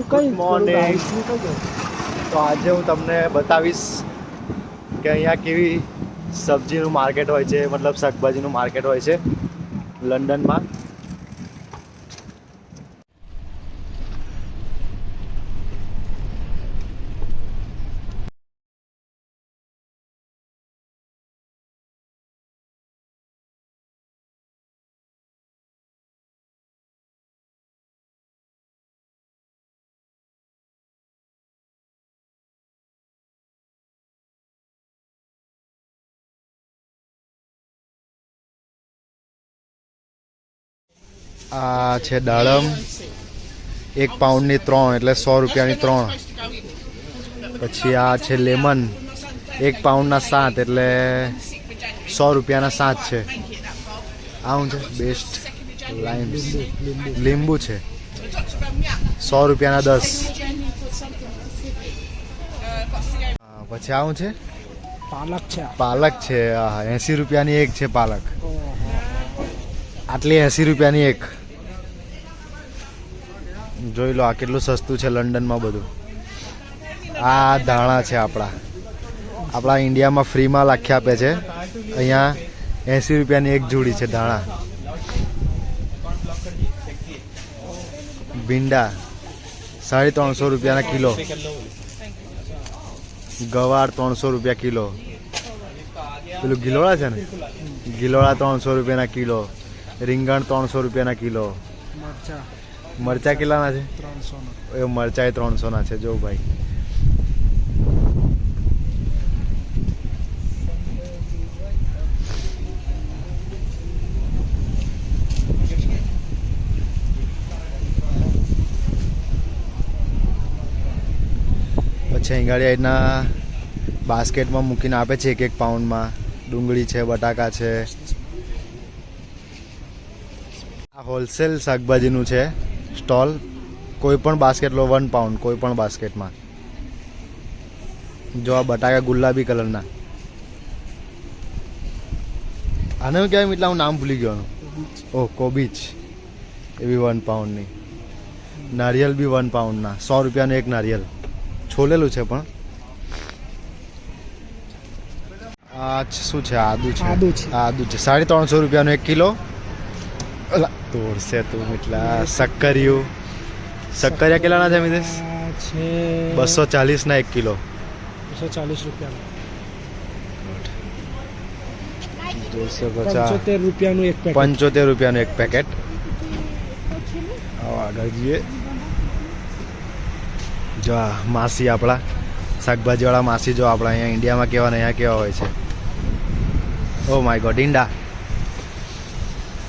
કઈ મોર્નિંગ તો આજે હું તમને બતાવીશ કે અહીંયા કેવી સબ્જીનું માર્કેટ હોય છે મતલબ શાકભાજીનું માર્કેટ હોય છે લંડનમાં. આ છે દાડમ. એક પાઉન્ડની ત્રણ એટલે સો રૂપિયાની ત્રણ. પછી આ છે લેમન એક પાઉન્ડના સાત એટલે સો રૂપિયાના સાત છે. આ શું છે બેસ્ટ લાઈમ્સ લીંબુ છે. સો રૂપિયાના દસ. પછી આવું છે? પાલક છે પાલક છે એસી રૂપિયાની એક છે પાલક. આટલી એસી રૂપિયાની એક. જોઈ લો આ કેટલું સસ્તું છે લંડનમાં બધું. આ ધાણા છે આપણા. આપણા ઇન્ડિયામાં ફ્રીમાં લાખી આપે છે. અહીંયા એંસી રૂપિયાની એક જોડી છે ધાણા. ભીંડા, સાડી ત્રણસો રૂપિયાના કિલો. ગવાર ત્રણસો રૂપિયા કિલો. પેલું ગિલોળા છે ને? ગિલોળા ત્રણસો રૂપિયાના કિલો. રીંગણ ત્રણસો રૂપિયાના કિલો. મરચા મરચા કેટલાના છે? ત્રણસોના. એ મરચાએ ત્રણસોના છે જો ભાઈ. પછી અહીં ગાડી બાસ્કેટમાં મૂકીને આપે છે એક એક પાઉન્ડમાં. ડુંગળી છે બટાકા છે. આ હોલસેલ શાકભાજીનું છે. સ્ટોલ કોઈ પણ બાસ્કેટ લો વન પાઉન્ડ કોઈ પણ બાસ્કેટમાં. જો આ બટાકા ગુલાબી કલરના. આને હું કહેવાય એટલા હું નામ ભૂલી ગયો. ઓહ એ એવી વન પાઉન્ડની નારિયેલ બી વન પાઉન્ડના સો રૂપિયાનું એક નારિયેલ. છોલેલું છે પણ. આ શું છે? આદુ છે. આદુ છે. આદુ છે. સાડી ત્રણસો રૂપિયાનું એક કિલો. તોડશે તું એટલા સક્કરિયું સક્કરિયા કેટલાના છે મિતેશ છે બસો ચાલીસના એક કિલો બસો ચાલીસ દોઢસો પચાસ પંચોતેર રૂપિયાનું એક પેકેટ પંચોતેર રૂપિયાનું એક પેકેટ આગળ જઈએ જો માસી આપણા શાકભાજીવાળા માસી જો આપણા અહીંયા ઇન્ડિયામાં કેવા ને અહીંયા કેવા હોય છે ઓ માય ગોડ ઈંડા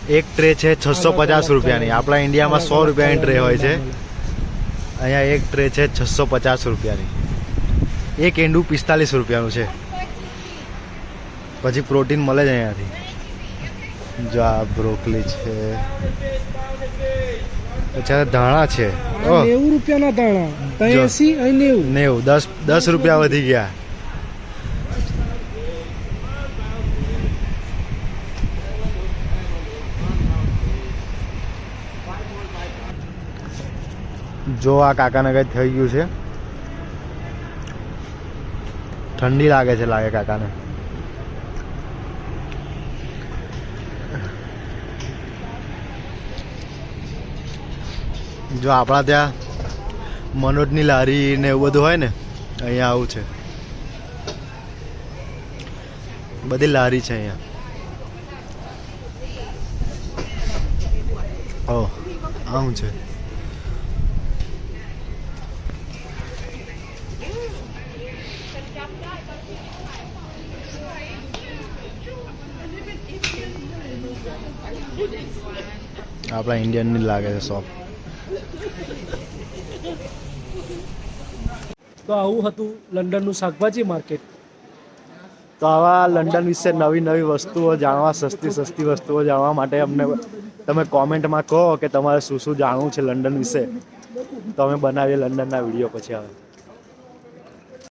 એક ટ્રે છે છસો પચાસ રૂપિયાની. આપણા ઇન્ડિયામાં સો રૂપિયાની ટ્રે હોય છે. અહીંયા એક ટ્રે છે છસો પચાસ રૂપિયાની. એક એંડું પિસ્તાલીસ રૂપિયાનું છે. પછી પ્રોટીન મળે જ અહીંયાથી. જો આ બ્રોકલી છે. પછી ધાણા છે. નેવું રૂપિયાના ધાણા. નેવું. નેવું. દસ દસ રૂપિયા વધી ગયા. જો આ કાકાને કઈ થઈ ગયું છે. ઠંડી લાગે છે, લાગે કાકાને. જો આપણા ત્યાં મનોજની લારી ને એવું બધું હોય ને, અહીંયા આવું છે. બધી લારી છે અહીંયા. ઓ આવું છે. આપણા ઇન્ડિયનની લાગે છે શોપ તો આવું હતું લંડનનું શાકભાજી માર્કેટ. તો આવા લંડન વિશે નવી નવી વસ્તુઓ જાણવા સસ્તી સસ્તી વસ્તુઓ જાણવા માટે અમને તમે કોમેન્ટમાં કહો કે તમારે શું શું જાણવું છે લંડન વિશે. તો અમે બનાવીએ લંડનના વીડિયો પછી આવે